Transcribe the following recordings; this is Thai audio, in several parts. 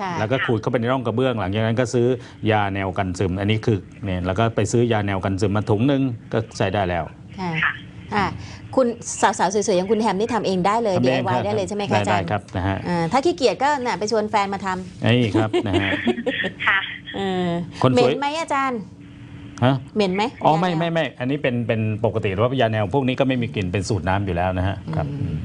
ค่ะแล้วก็ขูดเข้าไปในร่องกระเบื้อง หลังจากนั้นก็ซื้อยาแนวกันซึม อันนี้คือเนี่ยแล้วก็ไปซื้อยาแนวกันซึมมาถุงหนึงก็ใช้ได้แล้ว ค่ะค่ะค่ะคุณสาวๆสวยๆอย่างคุณแฮมนี่ทำเองได้เลย ทำเอง DIY ครับได้เลยใช่ไหมคะได้อาจาได้รย์ครับนะฮะอ่าถ้าขี้เกียจก็น่ะไปชวนแฟนมาทนี่ครับนะฮะ ค่ะำเออคนเหม็สวยนไหมอาจารย์ ฮะเหม็นไหมอ๋อไม่ยาแนวไม่ไม่อันนี้เป็นเป็นปกติหรือว่ายาแนวพวกนี้ก็ไม่มีกลิ่นเป็นสูตรน้ำอยู่แล้วนะฮะครับอืม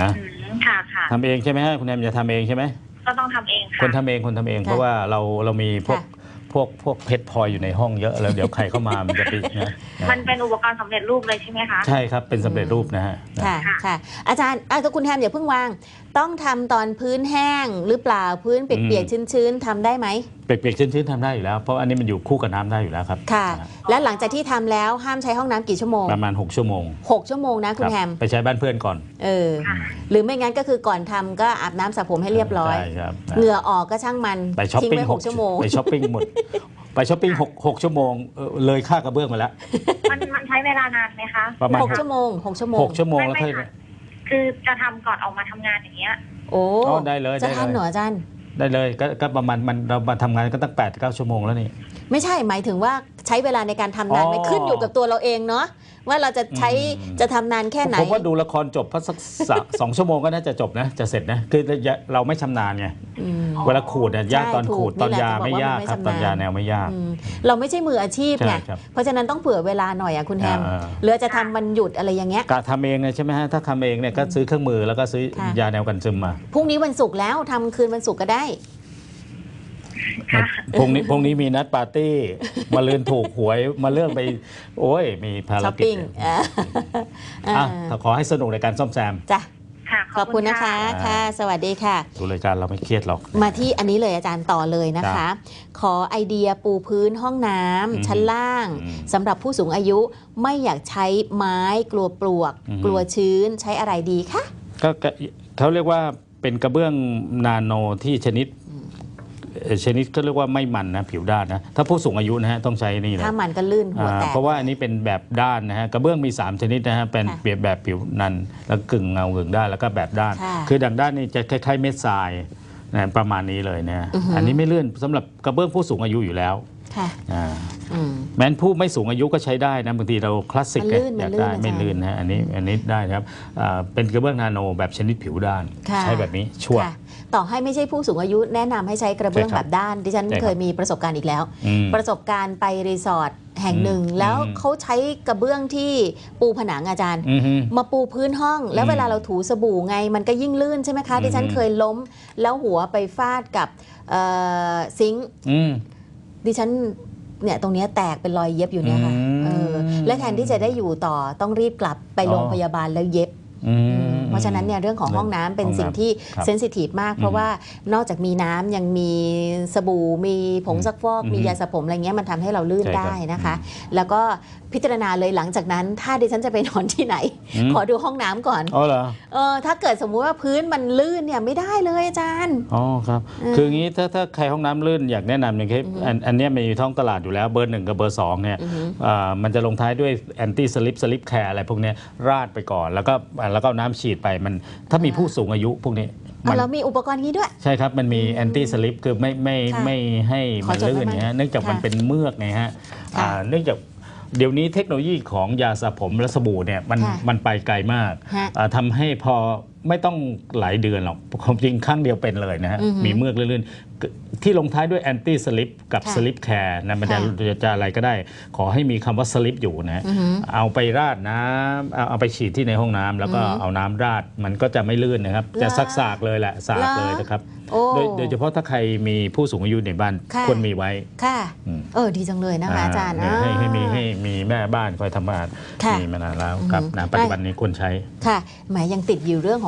นะอืมค่ะค่ะทำเองใช่ไหมฮะคุณแอมจะทำเองใช่ไหม ก็ต้องทำเองค่ะคนทำเองคนทำเอง เพราะว่าเราเรามีพวกค่ะ พวกพวกเพชรพลอยอยู่ในห้องเยอะแล้วเดี๋ยวใครเข้ามามันจะไปนะนะมันเป็นอุปกรณ์สำเร็จรูปเลยใช่ไหมคะใช่ครับเป็นสำเร็จรูปนะฮะค่ะค่ะค่ะ อาจารย์อะแต่คุณแฮมอย่าเพิ่งวาง ต้องทำตอนพื้นแห้งหรือเปล่าพื้นเปียกๆชื้นๆทำได้ไหม เปียกๆชื้นๆทำได้อยู่แล้ว เพราะอันนี้มันอยู่คู่กับน้ำได้อยู่แล้วครับค่ะนะฮะและหลังจากที่ทำแล้วห้ามใช้ห้องน้ำกี่ชั่วโมง ประมาณ 6 ชั่วโมงหกชั่วโมงนะคุณรับแฮม ไปใช้บ้านเพื่อนก่อน เออค่ะหรือไม่งั้นก็คือก่อนทำก็อาบน้ำสระผมให้เรียบร้อย ใช่ครับนะเหงื่อออกก็ช่างมันไปช้อปทิ้งปิ้งไว้หกชั่วโมง ไปช้อปปิ้งหมด ไปช้อปปิ้งหกหกชั่วโมงเออเลยค่ากระเบื้องมาแล้ว มันมันใช้เวลานานไหมคะ ประมาณหกชั่วโมงหกชั่วโมงหกชั่วโมงแล้วไม่ค่อยไม่ค่ะคือจะทำก่อนออกมาทำงานอย่างเงี้ย โอ้อ๋อได้เลยจะได้ทันเลเหรอยอาจารย์ ได้เลยก็ก็ประมาณมันเรามาทำงานก็ตั้ง8ปดเก้าชั่วโมงแล้วนี่ ไม่ใช่หมายถึงว่า ใช้เวลาในการทำนานไหมอ๋อ ขึ้นอยู่กับตัวเราเองเนาะว่าเราจะใช้อืมจะทำนานแค่ไหน ผมว่าดูละครจบพักสักสะ สองชั่วโมงก็น่าจะจบนะ จะเสร็จนะ คือเราไม่ชำนาญไงอืมเวลาขูดเนี่ยยากใช่ตอนขูด ถูกตอนยานี่แหละไม่ยากครับจะบอกว่ามันไม่ตอนยาชำนาญแนวไม่ยาก อืมเราไม่ใช่มืออาชีพไงใช่ครับเพราะฉะนั้นต้องเผื่อเวลาหน่อยอะคุณแฮมอ่า เหรือจะทำวันหยุดอะไรอย่างเงี้ย กะทำเองเลยใช่ไหมฮะ ถ้าทำเองเนี่ยก็ซื้อเครื่องมือแล้วก็ซื้อค่ะ ยาแนวกันซึมมา พรุ่งนี้วันศุกร์แล้วทำคืนวันศุกร์ก็ได้ ค่ะ พรุ่งนี้พรุ่งนี้มีนัดปาร์ตี้ มาเลือนถูกหวยมาเลือกไป โอ้ย มีภารช้อปกิจปิ้งอ่าอะอ่าขอให้สนุกในการซ่อมแซม จ้ะค่ะขอบคุณนะคะอ่าค่ะ สวัสดีค่ะ ดูรายการเราไม่เครียดหรอก มาที่อันนี้เลยอาจารย์ต่อเลยนะคะ ขอไอเดียปูพื้นห้องน้อืมำชั้นล่างอืมสำหรับผู้สูงอายุไม่อยากใช้ไม้กลัวปลวก อืม กลัวชื้นใช้อะไรดีคะ ก็ก็เขาเรียกว่าเป็นกระเบื้องนาโนที่ชนิดเอ่อ ชนิดก็เรียกว่าไม่มันนะผิวด้านนะถ้าผู้สูงอายุนะฮะต้องใช้นี่เลยถ้ามันก็ลื่นหัวอ่าแตก เพราะว่าอันนี้เป็นแบบด้านนะฮะกระเบื้องมี 3 ชนิดนะฮะเป็นค่ะเปรียบแบบผิวนันแล้วกึ่งเงากึ่งด้านแล้วก็แบบด้าน ค่ะ คือดังด้านนี่จะคล้ายๆเม็ดทรายนะประมาณนี้เลยนะอือหืออัอันนี้ไม่เลื่อนสำหรับกระเบื้องผู้สูงอายุอยู่แล้ว ค่ะอ่าอืม แม้นผู้ไม่สูงอายุก็ใช้ได้นะบางทีเราคลาสสิกมันลื่นอยากมันลื่นได้อาจารย์ไม่ลื่นนะฮะอันนี้อันนี้ได้นะครับอ่าเป็นกระเบื้องนาโนแบบชนิดผิวด้าน ค่ะ ใช้แบบนี้ชัวร์ ค่ะ ต่อให้ไม่ใช่ผู้สูงอายุแนะนำให้ใช้กระเบื้องใช่คแบรับบด้าน ดิฉันใช่ครับ เคยมีประสบการณ์อีกแล้ว อืม ประสบการณ์ไปรีสอร์ทแห่งหนึ่ง อืม แล้วอืมเขาใช้กระเบื้องที่ปูผนังอาจารย์ อือฮึ มาปูพื้นห้อง แล้วอืมเวลาเราถูสบู่ไงมันก็ยิ่งลื่นใช่ไหมคะ อืม ดิฉันเคยล้ม แล้วหัวไปฟาดกับเอ่อซิงค์อืม ดิฉันเนี่ยตรงเนี้ยแตกเป็นรอยเย็บอยู่เนี่ยค่ะอืม เออและแทนที่จะได้อยู่ต่อต้องรีบกลับไปอ๋อโรงพยาบาลแล้วเย็บ อืมเพ ราะฉะนั้นเนี่ยเรื่องของห้องน้ำเป็นห้องน้ำสิ่งที่ครับเซนซิทีฟมาก เพราะอืมว่านอกจากมีน้ำยังมีสบู่มีผงซักฟอกอืมมียาสระผมอะไรเงี้ยมันทำให้เราลื่นใช่ครับได้นะคะ แล้วก็พิจารณาเลยหลังจากนั้น ถ้าดิฉันจะไปนอนที่ไหนอืมขอดูห้องน้ำก่อนอ๋อเหรอเออถ้าเกิดสมมุติว่าพื้นมันลื่นเนี่ยไม่ได้เลยอาจารย์อ๋อครับอืมคืออย่างนี้ถ้าถ้าใครห้องน้ำลื่นอยากแนะนำอย่างเช่นอือฮึอันอันเนี้ยมีท้องตลาดอยู่แล้วเบอร์หนึ่งกับเบอร์สองเนี่ยอือหืออ่ามันจะลงท้ายด้วยแอนตี้สลิปสลิปแคร์อะไรพวกเนี้ยราดไปก่อน แล้วก็แล้วก็เอาน้ำฉีดไปมันถ้ามีผู้สูงอายุพวกนี้เอามันเรามีอุปกรณ์นี้ด้วย ใช่ครับ มันมีแอนตี้สลิปคือไม่ไม่ค่ะไม่ให้ขอมันจดลื่นไว้เนี่ยฮะเนื่องจากค่ะมันเป็นเมือกไงฮะค่ะอ่าเนื่องจากเดี๋ยวนี้เทคโนโลยีของยาสระผมและสบู่เนี่ยมันค่ะมันไปไกลมากฮะอ่าทำให้พอไม่ต้องหลายเดือนหรอกความจริงครั้งเดียวเป็นเลยนะฮะ อือหือมีเมือกลื่นๆที่ลงท้ายด้วยแอนตี้สลิปกับค่ะสลิปแคร์นะมันจะค่ะจะจะอะไรก็ได้ ขอให้มีคำว่าสลิปอยู่นะฮะอือหือเอาไปราดน้ำเอาเอาไปฉีดที่ในห้องน้ำแล้วก็อือหือเอาน้ำราดมันก็จะไม่ลื่นนะครับ จะเหรอซักสากๆเลยแหละสากเหรอเลยนะครับโอ้โดยโดยเฉพาะถ้าใครมีผู้สูงอายุในบ้านค่ะ ควรมีไว้ค่ะ อืม เออ ดีจังเลยนะคะอาจารย์เนี่ยให้ให้มีอ่าให้มีแม่บ้านคอยทำงานค่ะมีมานานแล้วอือฮึครับนะปัจจุบันนี้ควรใช้ ค่ะหมายยังติดอยู่เรื่องของ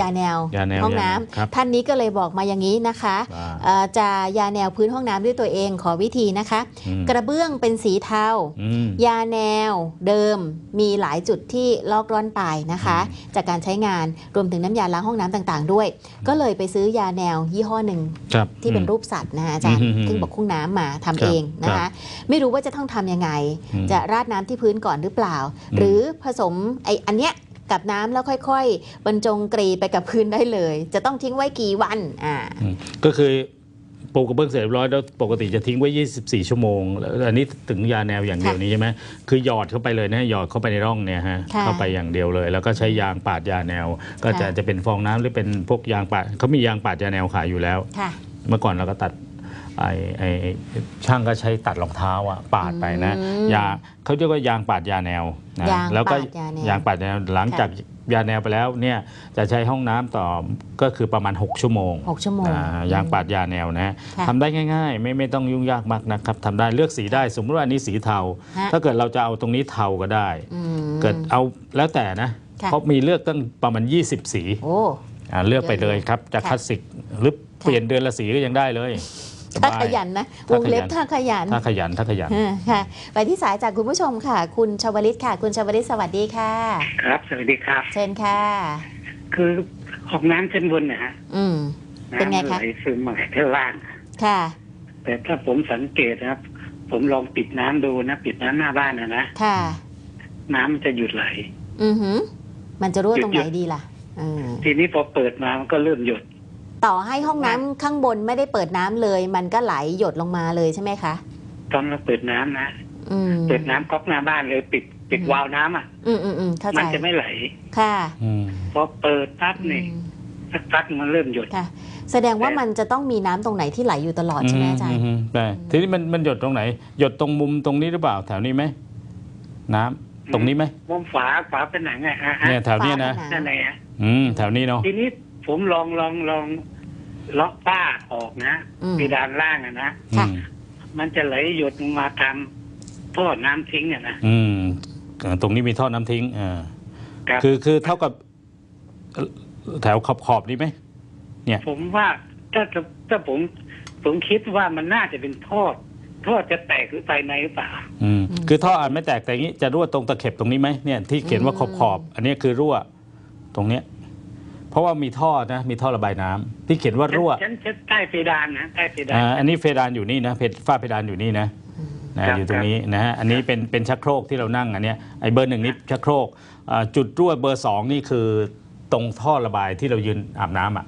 ยาแนวยาแนวห้องน้ยาแนวครับำท่านนี้ก็เลยบอกมาอย่างนี้นะคะว่าเอ่อจะยาแนวพื้นห้องน้ำด้วยตัวเองขอวิธีนะคะอืมกระเบื้องเป็นสีเทาอืมยาแนวเดิมมีหลายจุดที่ลอกร่อนไปนะคะ จากการใช้งานรวมถึงน้ำยาล้างห้องน้ำต่างๆ ด้วย ก็เลยไปซื้อยาแนวยี่ห้อหนึ่งครับที่เป็นอืมรูปสัตว์นะคะอาจารย์อืมอืมซึ่งบอกคุ้งน้ำมาทำครับเองนะครัคะบไม่รู้ว่าจะต้องทำยังไงอืมจะราดน้ำที่พื้นก่อนหรือเปล่าอืมหรือผสมไออันเนี้ย กับน้ำแล้วค่อย ๆ บรรจงกรีไปกับพื้นได้เลย จะต้องทิ้งไว้กี่วันอ่าอืมก็คือปูกระเบื้องเสร็จเรียบร้อยแล้วปกติจะทิ้งไว้ 24 ชั่วโมงแล้วอันนี้ถึงยาแนวอย่างเดียวค่ะนี้ใช่ไหมคือหยอดเข้าไปเลยนะหยอดเข้าไปในร่องเนี่ยฮะค่ะเข้าไปอย่างเดียวเลย แล้วก็ใช้ยางปาดยาแนว ก็จะค่ะจะเป็นฟองน้ำหรือเป็นพวกยางปาดเขามียางปาดยาแนวขายอยู่แล้วค่ะเมื่อก่อนเราก็ตัด ไอ้ไอ้ช่างก็ใช้ตัดรองเท้าอะปาดไปนะอืมยาเขาเรียกว่ายางปาดยาแนวนะยางแล้วก็ปาดยาแนวยางปาดยาแนวหลังจากยาแนวไปแล้วเนี่ยจะใช้ห้องน้ำต่อก็คือประมาณ 6 ชั่วโมงหกชั่วโมง อ่ายางปาดยาแนวนะค่ะทำได้ง่ายๆ ไม่ไม่ต้องยุ่งยากมากนะครับทำได้เลือกสีได้สมมติว่าอันนี้สีเทา ฮะ ถ้าเกิดเราจะเอาตรงนี้เทาก็ได้ อืม เกิดเอาแล้วแต่นะค่ะ เพราะมีเลือกตั้งประมาณ 20 สี โอ้ อ่าเลือกไปเลยครับจะค่ะคลาสสิกหรือเปลี่ยนเดือนละสีก็ยังได้เลยส ถ้าบาขยยันนะวถ้างเล็บขยันถ้าขยันถ้าขยันถ้าขยันอ่าค่ะ ไปที่สายจากคุณผู้ชมค่ะ คุณชวลิตค่ะ คุณชวลิตสวัสดีค่ะ ครับสวัสดีครับ เชิญค่ะ คือห้องน้ำชั้นบนนะฮะอืมเป็นไงน้ำคะไหลซึมมาข้างล่างค่ะ แต่ถ้าผมสังเกตนะครับ ผมลองปิดน้ำดูนะปิดน้ำหน้าบ้านนะนะค่ะ น้ำมันจะหยุดไหล อือหือ มันจะรั่วตรงไหนหยุดดีล่ะอืมทีนี้พอเปิดมามันก็เริ่มหยด ต่อให้ห้องน้ำข้างบนไม่ได้เปิดน้ำเลย มันก็ไหลหยดลงมาเลยใช่ไหมคะตอนเราเปิดน้ำนะอืมเปิดน้ำก๊อกหน้าบ้านเลยปิดปิดอืมวาล์วน้ำอะ อืมอืมอืมเข้าใจมันจะไม่ไหลค่ะอืม พอเปิดปั๊บอืนี่มสักพักมันเริ่มหยด ค่ะ แสดงว่ามันจะต้องมีน้ำตรงไหนที่ไหลอยู่ตลอดใช่ไหมอาจารย์ มมแต่ทีนี้มันมันหยดตรงไหน หยดตรงมุมตรงนี้หรือเปล่า แถวนี้ไหมน้ำตรงนี้ไหมมุมฝาฝาผนังอะฮะฮะเนี่ยแถวเนี้ยนะฝาผนั่นไงฮะอืมแถวนี้เนาะทีนี้ ผมลองลองลองล็อกป้าออกนะอืม เพดานล่างอะนะค่ะอืมมันจะไหลหยดลงมาตามท่อน้ำทิ้งอะนะอืมเอ่อตรงนี้มีท่อน้ำทิ้งอ่าครับคือคือเท่ากับเอ่อแถวขอบขอบๆนี้ไหม ผมว่าถ้าถ้าถ้าผมผมคิดว่ามันน่าจะเป็นท่อท่อจะแตกหรือภายในหรือเปล่าอืมอืมคือท่ออาจไม่แตกแต่อย่างนี้จะรั่วตรงตะเข็บตรงนี้ไหมเนี่ยที่เขียนว่าขอือบมขอบๆอันนี้คือรั่วตรงเนี้ย เพราะว่ามีท่อนะมีท่อระบายน้ำที่เขียนว่ารั่วฉันฉันใต้เพดานนะใต้เพดาน อ่าอันนี้เพดานอยู่นี่นะเพดฝ้าเพดานอยู่นี่นะนะครับ อยู่ตรงนี้นะฮะอันนี้เป็นเป็นชักโครกที่เรานั่งอันเนี้ยไอ้เบอร์หนึ่งนี่ชักโครกอ่าจุดรั่วเบอร์สองนี่คือตรงท่อระบายที่เรายืนอาบน้ำอะ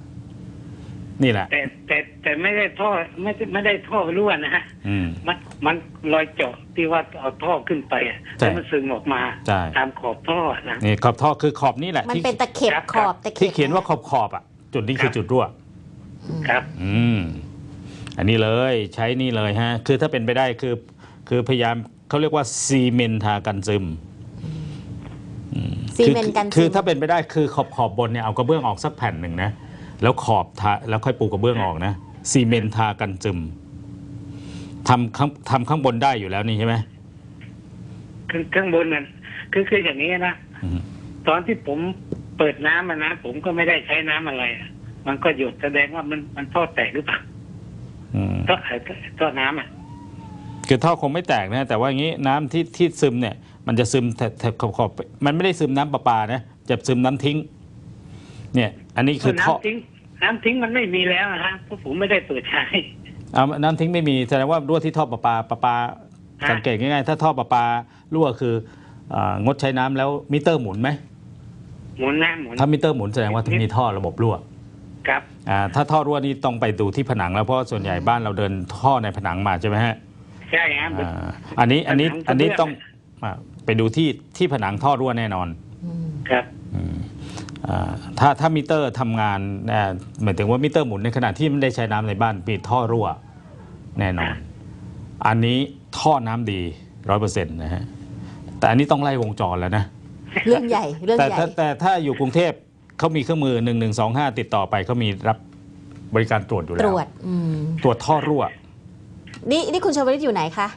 นี่แหละ แต่แต่ แต่ไม่ได้ท่อไม่ได้ไม่ได้ท่อรั่วนะฮะอืม มันมันรอยเจาะที่ว่าเอาท่อขึ้นไปอะใช่แล้วมันซึมออกมาใช่ ตามขอบท่อนะ นี่ขอบท่อคือขอบนี่แหละมันที่เป็นตะเข็บครับขอบตะเข็บที่เขียนว่าขอบขอบอะ จุดนี้คือจุดรั่ว ครับ อืม อันนี้เลยใช้นี่เลยฮะ คือถ้าเป็นไปได้คือ คือพยายามเขาเรียกว่าซีเมนทากันซึมซีเมนต์กันคือซึมถ้าเป็นไปได้คือขอบขอบบนเนี่ยเอากระเบื้องออกสักแผ่นหนึ่งนะ แล้วขอบทาแล้วค่อยปูกระเบื้องออกนะ ซีเมนทากันซึมทำข้างทำข้างบนได้อยู่แล้วนี่ใช่ไหมข้างข้างบนนั่นคือคืออย่างนี้นะอืมตอนที่ผมเปิดน้ำมานะผมก็ไม่ได้ใช้น้ำอะไรอะมันก็หยดแสดงว่ามันมันท่อแตกหรือเปล่าอืมท่อท่อน้ำอะคือท่อคงไม่แตกนะ แต่ว่าอย่างนี้น้ำที่ที่ซึมเนี่ย มันจะซึมแถบแถบขอบขอบมันไม่ได้ซึมน้ำประปานะจะซึมน้ำทิ้ง เนี่ย อันนี้คือท่อน้ำทิ้ง น้ำทิ้งมันไม่มีแล้วนะฮะเพราะผมไม่ได้เปิดใช้ เอาน้ำทิ้งไม่มีแสดงว่ารั่วที่ท่อประปาประปา ฮะ สังเกตง่ายๆ ถ้าท่อประปารั่วคืออางดใช้น้ำแล้วมิเตอร์หมุนไหมหมุนน้ำหมุนถ้ามิเตอร์หมุนแสดงว่ามีท่อระบบรั่วครับอ่าถ้าท่อรั่วนี่ต้องไปดูที่ผนังแล้วเพราะส่วนใหญ่บ้านเราเดินท่อในผนังมาใช่ไหมฮะใช่ฮะ อ่าอันนี้อันนี้ผนังกระเบื้อง อันนี้ต้องอ่าไปดูที่ที่ผนังท่อรั่วแน่นอนอืมครับอืมอ่า ถ้าถ้ามิเตอร์ทำงานอ่าหมายถึงว่ามิเตอร์หมุนในขณะที่ไม่ได้ใช้น้ำในบ้านมีท่อรั่วแน่นอน อันนี้ท่อน้ำดีร้อยเปอร์เซ็นต์นะฮะแต่อันนี้ต้องไล่วงจรแล้วนะเรื่องใหญ่เรื่องแต่ใหญ่ถ้าแต่ถ้าอยู่กรุงเทพเขามีเครื่องมือ1 1 2 5ติดต่อไปเขามีรับบริการตรวจอยู่ตแล้รววจอืมตรวจท่อรั่ว นี่นี่คุณชวลิตอยู่ไหนคะ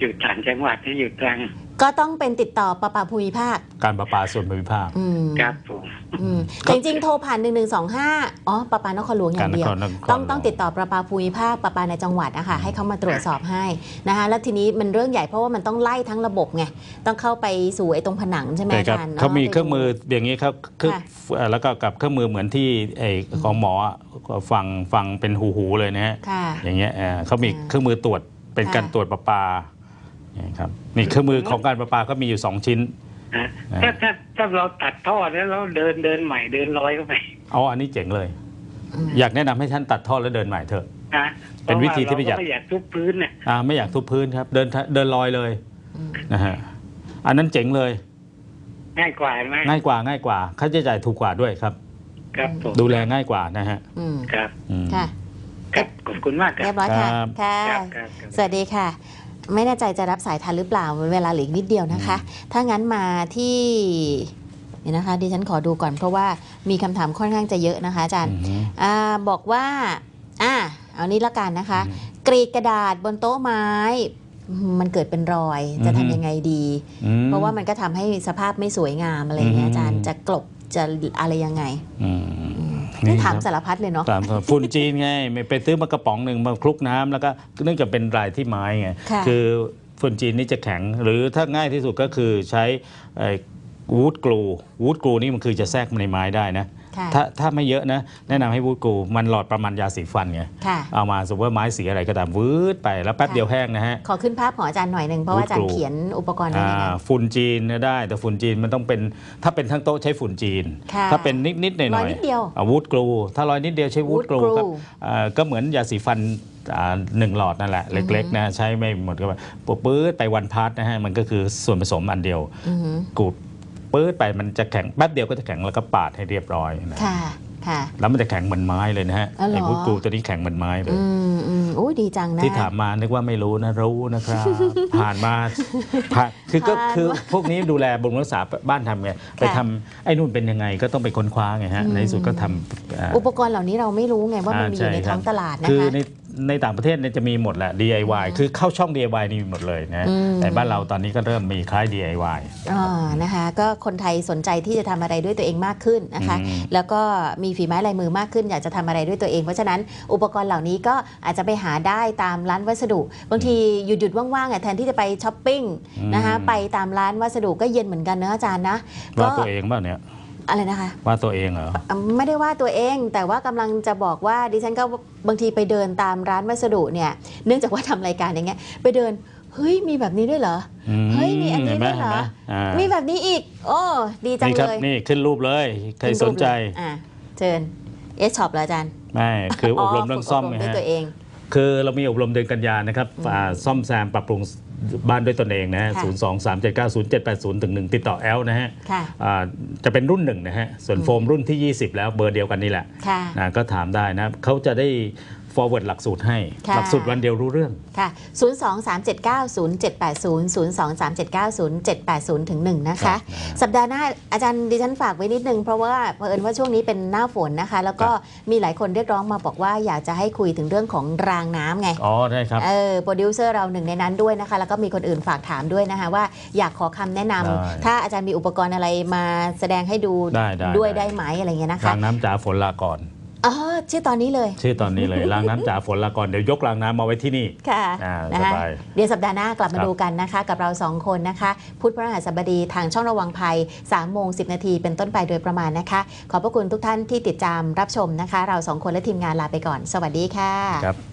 อยู่ต่างจังหวัดที่อยู่ตรัง ก็ต้องเป็นติดต่อประปาภูมิภาค การประปาส่วนภูมิภาค อืมครับผมอืมแต่จริงๆ โทรผ่าน 1 1 2 5 อ๋อประปานครหลวงอย่างเดียว การนครต้องนครหลวงต้องติดต่อประปาภูมิภาคประปาในจังหวัดนะคะให้เขามาตรวจสอบให้นะคะแล้วทีนี้มันเรื่องใหญ่เพราะว่ามันต้องไล่ทั้งระบบไง ต้องเข้าไปสู่ไอ้ตรงผนังใช่ไหมแต่อาครับจารย์เขามีนะเครื่องมืออย่างนี้ครับเครื่องค่ะเอ่อแล้วก็กับเครื่องมือเหมือนที่ไอ้ของหมออะก็ฟังฟังเป็นหูหูๆเลยนะฮะค่ะ อย่างเงี้ยเอ่อเขามีอ่าเครื่องมือตรวจเป็นค่ะการตรวจประปาเนี่ยครับนี่เครื่องมือของการประปาก็มีอยู่สองชิ้น นะอ่าถ้าถ้าถ้าเราตัดท่อแล้วเราเดินเดินใหม่เดินร้อยเข้าไปเอาอันนี้เจ๋งเลยอืมอยากแนะนำให้ท่านตัดท่อแล้วเดินใหม่เถอะ นะเป็นวิธีที่ประหยัด เพาว่าเราก็ไม่อยากทุบพื้นเนี่ยอ่าไม่อยากทุบพื้นครับ เดินทะเดินลอยเลยอืมนะฮะอันนั้นเจ๋งเลย ง่ายกว่าไหมง่ายกว่าง่ายกว่าค่าใช้จ่ายถูกกว่าด้วยครับ ครับผมดูแลง่ายกว่านะฮะอืมครับอืม ค่ะ ครับขอบคุณมากคเรีรัยบบร้อยค่ะ ครับ ค่ะ ครับครับครับ สวัสดีค่ะ ไม่แน่ใจจะรับสายทันหรือเปล่าเวลาเหลืออีกนิดเดียวนะคะ ถ้างั้นมาที่เดี๋ยวนะคะดิฉันขอดูก่อนเพราะว่ามีคำถามค่อนข้างจะเยอะนะคะอาจารย์อืมอ่าบอกว่าอ่าเอานี้ละกันนะคะอืมกรีดกระดาษบนโต๊ะไม้อืมมันเกิดเป็นรอยจะอือฮึทำยังไงดีอืมเพราะว่ามันก็ทำให้สภาพไม่สวยงามอะไรอย่างเงี้ยอืมอาจารย์จะกลบจะอะไรยังไงอืมอืม นี่ถามครับสารพัดเลยเนาะตามฝุ่นจีนไงไม่ไปซื้อมากระป๋องหนึ่งมาคลุกน้ำแล้วก็เนื่องจากเป็นลายที่ไม้ไงค่ะอฝุ่นจีนนี่จะแข็ง หรือถ้าง่ายที่สุดก็คือใช้วูดกลูวูดกลูนี่มันคือจะแทรกในไม้ได้นะค่ะ ถ้าถ้าไม่เยอะนะ แนะนำให้วูดกลูมันหลอดประมาณยาสีฟันไงค่ะเอามาสมมติว่าไม้สีอะไรก็ตามวืดไปแล้วแป๊บค่ะเดียวแห้งนะฮะ ขอขึ้นภาพของอาจารย์หน่อยหนึ่งเพราะว่าอาจารย์ Wood glue เขียนอุปกรณ์ไว้ในนั้นอ่าฝุ่นจีนเนี่ยได้ แต่ฝุ่นจีนมันต้องเป็นถ้าเป็นทั้งโต๊ะใช้ฝุ่นจีนค่ะถ้าเป็นนิดนิดๆหน่อยหร้น่ออยยนิดเดียววูดกลูถ้ารอยนิดเดียวใช้วูด Wood กลู glue ครับอ่าก็เหมือนยาสีฟันอ่าหนึ่งหลอดนั่นแหละ เล็กๆนะใช้ไม่หมดก็ไปปุ๊บปื๊ดไปวันพาร์ทนะฮะมันก็คือส่วนผสมอันเดียวอือหือกูด ปื๊ดไปมันจะแข็งแป๊บเดียวก็จะแข็งแล้วก็ปาดให้เรียบร้อยนะค่ะค่ะ แล้วมันจะแข็งเหมือนไม้เลยนะฮะอ๋อเหรอ ไอ้วูดกลูตัวนี้แข็งเหมือนไม้เลย อืมอืมโอ้ยดีจังนะ ที่ถามมานึกว่าไม่รู้นะรู้นะครับ ผ่านมาผ่านคือก็ผ่านคือพวกนี้ดูแลบำรุงรักษาบ้านทำไงไปทำไอ้นู่นเป็นยังไงก็ต้องไปค้นคว้าไงฮะอืม ในที่สุดก็ทำอ่าอุปกรณ์เหล่านี้เราไม่รู้ไงว่ามันมีอยู่ในใช่ท้องครับตลาดนะคือคะ ใน ในต่างประเทศเนี่ยจะมีหมดแหละ DIY คือเข้าช่อง DIY นี่มีหมดเลยนะ อืม แต่บ้านเราตอนนี้ก็เริ่มมีคล้าย DIY อ่านะคะก็คนไทยสนใจที่จะทำอะไรด้วยตัวเองมากขึ้นนะคะ อืม แล้วก็มีฝีไม้ลายมือมากขึ้น อยากจะทำอะไรด้วยตัวเอง เพราะฉะนั้นอุปกรณ์เหล่านี้ก็อาจจะไปหาได้ตามร้านวัสดุ บางทีหยุดหยุดๆว่างๆอะแทนที่จะไปช้อปปิ้งนะคะไปตามร้านวัสดุก็เย็นเหมือนกันนะอาจารย์นะว่าตัวเองบ้างเนี่ย อะไรนะคะ ว่าตัวเองเหรออะไม่ได้ว่าตัวเอง แต่ว่ากำลังจะบอกว่าดิฉันก็บางทีไปเดินตามร้านวัสดุเนี่ย เนื่องจากว่าทำรายการอย่างเงี้ยไปเดินเฮ้ยมีแบบนี้ด้วยเหรออืเฮ้ยมีอันนี้เห็ไหมด้วยเหรอเห็นไหมอ่ามีแบบนี้อีก โอ้ดีจังนี่ครับเลยนี่ขึ้นรูปเลยใครสนใจขึ้รูปเลยอะเชิญเอสช็อปเหรออาจารย์ไม่คืออบรมเรื่องซ่อมฝึกไงบด้วยฮะตัวเองคือเรามีอบรมเดือนกันยานะครับอ่าซ่อมแซมปรับปรุง บ้านด้วยตนเองนะฮะค่ะ 0 2 3 7 9 0 7 8 0ถึง1ติดต่อแอลนะฮะค่ะ อ่าจะเป็นรุ่นหนึ่งนะฮะ ส่วนโฟมรุ่นที่ 20 แล้วเบอร์เดียวกันนี่แหละค่ะ นะก็ถามได้นะเขาจะได้ forward หลักสูตรให้ ค่ะ หลักสูตรวันเดียวรู้เรื่อง ค่ะ 0 2 3 7 9 0 7 8 0 0 2 3 7 9 0 7 8 0ถึง1นะครัคะ บสัปดาห์หน้าอาจารย์ดิฉันฝากไว้นิดนึง เพราะว่าเผอิญว่าช่วงนี้เป็นหน้าฝนนะคะ แล้วก็มีหลายคนเรียกร้องมาบอกว่าอยากจะให้คุยถึงเรื่องของรางน้ำไง อ๋อได้ครับ เออโปรดิวเซอร์เราหนึ่งในนั้นด้วยนะคะ แล้วก็มีคนอื่นฝากถามด้วยนะคะ ว่าอยากขอคำแนะนำได้ถ้าอาจารย์มีอุปกรณ์อะไรมาแสดงให้ดูได้ได้ด้วยได้ ได้ไหมอะไรเงี้ยนะคะรางน้ำจ๋าฝนลาก่อน อ๋อชื่อตอนนี้เลย ชื่อตอนนี้เลยรางน้ำจ๋าฝนลาก่อนเดี๋ยวยกรางน้ำมาไว้ที่นี่ค่ะอ่านะคะสบายเดี๋ยวสัปดาห์หน้ากลับมาครับดูกันนะคะ กับเราสองคนนะคะ พุธพฤหัสบดีทางช่องระวังภัย3โมง10นาทีเป็นต้นไปโดยประมาณนะคะ ขอบพระคุณทุกท่านที่ติดตามรับชมนะคะ เราสองคนและทีมงานลาไปก่อน สวัสดีค่ะครับ